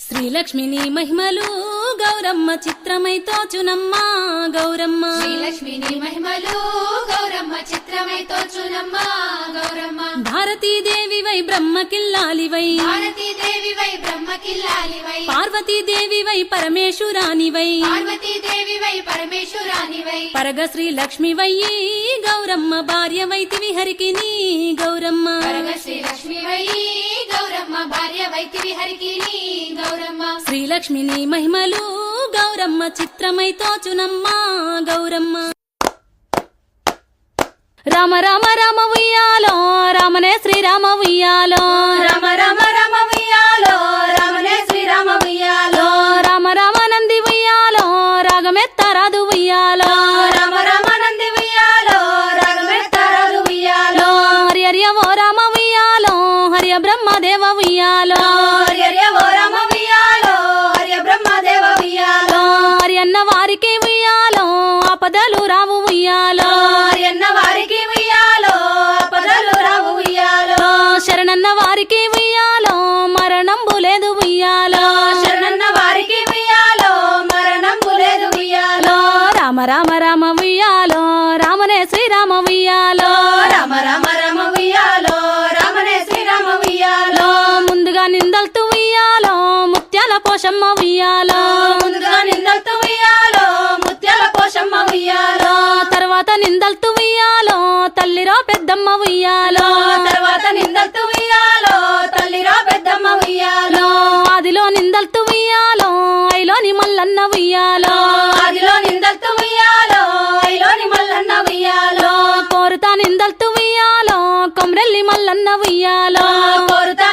శ్రీలక్ష్మిని మహిమలు గౌరమ్మ చిత్రమై తోచునమ్మా గౌరమ్మ. శ్రీలక్ష్మిని మహిమలు గౌరమ్మ చిత్రమై తోచునమ్మ గౌరమ్మ. భారతీదేవివై బ్రహ్మకిల్లాలివై. భారతీదేవివై బ్రహ్మకిల్లాలివై. పార్వతీదేవివై పరమేశ్వరానివై పార్వతీదేవివై పరమేశ్వరానివై పరగ శ్రీలక్ష్మివయ్యి గౌరమ్మ భార్యవైతివి హరికి నీ గౌరమ్మ. పరగ శ్రీలక్ష్మివై గౌరమ్మ భార్య వైతివి హరికి శ్రీలక్ష్మిని మహిమలు గౌరమ్మ చిత్రమై తోచునమ్మా గౌరమ్మ. రామ రామ రామ ఉయ్యాలో రామనే శ్రీరామ ఉయ్యాలో. రామ రామ రామ ఉయ్యాలో రామనే శ్రీరామ ఉయ్యాలో. రామ రామ నంది ఉయ్యాలో రాగమెత్తరాదు ఉయ్యాలో. రామ రామ నంది ఉయ్యాలో రాగమెత్తారాలు ఉయ్యాలో. హరి హరియ ఓ రామ ఉయ్యాలో హరియ బ్రహ్మదేవ ఉయ్యాలో. ఆపదలు రావు ఉయ్యాలో. హర్యన్న వారికి ఉయ్యాలో పదలు రావు ఉయ్యాలో. శరణన్న వారికి ఉయ్యాలో మరణంబు లేదు ఉయ్యాలో. శరణన్న వారికి ఉయ్యాలో మరణంబు లేదు ఉయ్యాలో. రామ రామ రామ ఉయ్యాలో రామనే శ్రీరామ ఉయ్యాలో. రామ రామ రామ ఉయ్యాలో రామనే శ్రీరామ ఉయ్యాలో. ముందుగా నిందల్తూ ఉయ్యాలో ముత్యాల పోషమ్మ ఉయ్యాలో. తల్లిరో పెద్దమ్మ ఉయ్యాలో. తర్వాత నిందలతో ఉయ్యాలో తల్లిరా పెద్దమ్మ ఉయ్యాలో. ఆదిలో నిందల్తూ ఉయ్యాలో ఐలోని మల్లన్న ఉయ్యాలో. ఆదిలో నిందలతో ఉయ్యాలో ఐలోని మల్లన్న ఉయ్యాలో. కోరుతా నిందల్తూ ఉయ్యాలో కొమ్రెల్లి మల్లన్న ఉయ్యాలో. కోరుతా